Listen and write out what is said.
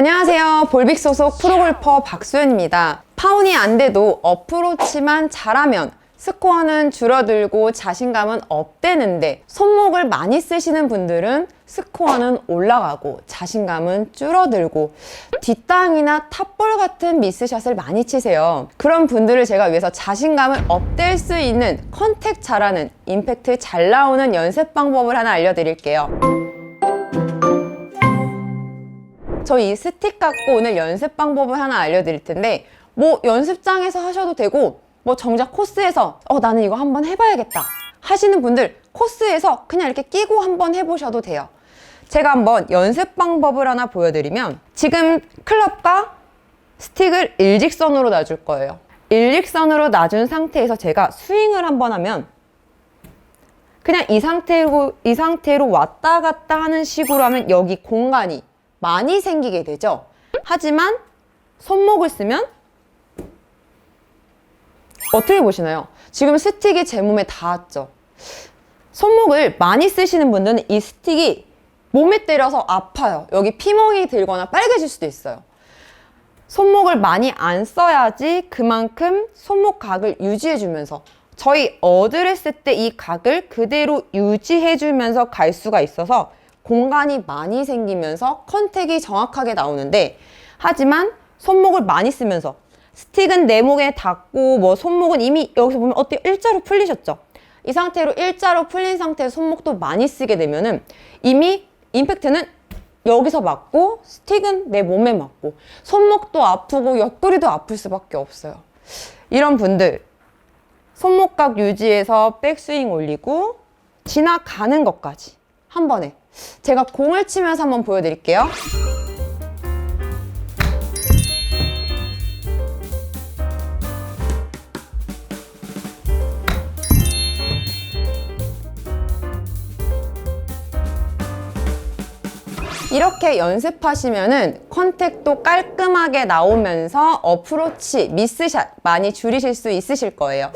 안녕하세요. 볼빅 소속 프로골퍼 박수현입니다. 파운이 안 돼도 어프로치만 잘하면 스코어는 줄어들고 자신감은 업되는데 손목을 많이 쓰시는 분들은 스코어는 올라가고 자신감은 줄어들고 뒷땅이나 탑볼 같은 미스샷을 많이 치세요. 그런 분들을 제가 위해서 자신감을 업될 수 있는 컨택 잘하는 임팩트 잘 나오는 연습 방법을 하나 알려드릴게요. 저희 스틱 갖고 오늘 연습 방법을 하나 알려드릴 텐데 뭐 연습장에서 하셔도 되고 뭐 정작 코스에서 어 나는 이거 한번 해봐야겠다 하시는 분들 코스에서 그냥 이렇게 끼고 한번 해보셔도 돼요. 제가 한번 연습 방법을 하나 보여드리면 지금 클럽과 스틱을 일직선으로 놔줄 거예요. 일직선으로 놔준 상태에서 제가 스윙을 한번 하면 그냥 이 상태로 이 상태로 왔다 갔다 하는 식으로 하면 여기 공간이 많이 생기게 되죠. 하지만 손목을 쓰면 어떻게 보시나요? 지금 스틱이 제 몸에 닿았죠. 손목을 많이 쓰시는 분들은 이 스틱이 몸에 때려서 아파요. 여기 피멍이 들거나 빨개질 수도 있어요. 손목을 많이 안 써야지 그만큼 손목 각을 유지해주면서 저희 어드레스 때 이 각을 그대로 유지해주면서 갈 수가 있어서 공간이 많이 생기면서 컨택이 정확하게 나오는데 하지만 손목을 많이 쓰면서 스틱은 내 목에 닿고 뭐 손목은 이미 여기서 보면 어때요? 일자로 풀리셨죠? 이 상태로 일자로 풀린 상태에서 손목도 많이 쓰게 되면은 이미 임팩트는 여기서 맞고 스틱은 내 몸에 맞고 손목도 아프고 옆구리도 아플 수밖에 없어요. 이런 분들 손목각 유지해서 백스윙 올리고 지나가는 것까지 한 번에 제가 공을 치면서 한번 보여드릴게요. 이렇게 연습하시면은 컨택도 깔끔하게 나오면서 어프로치, 미스샷 많이 줄이실 수 있으실 거예요.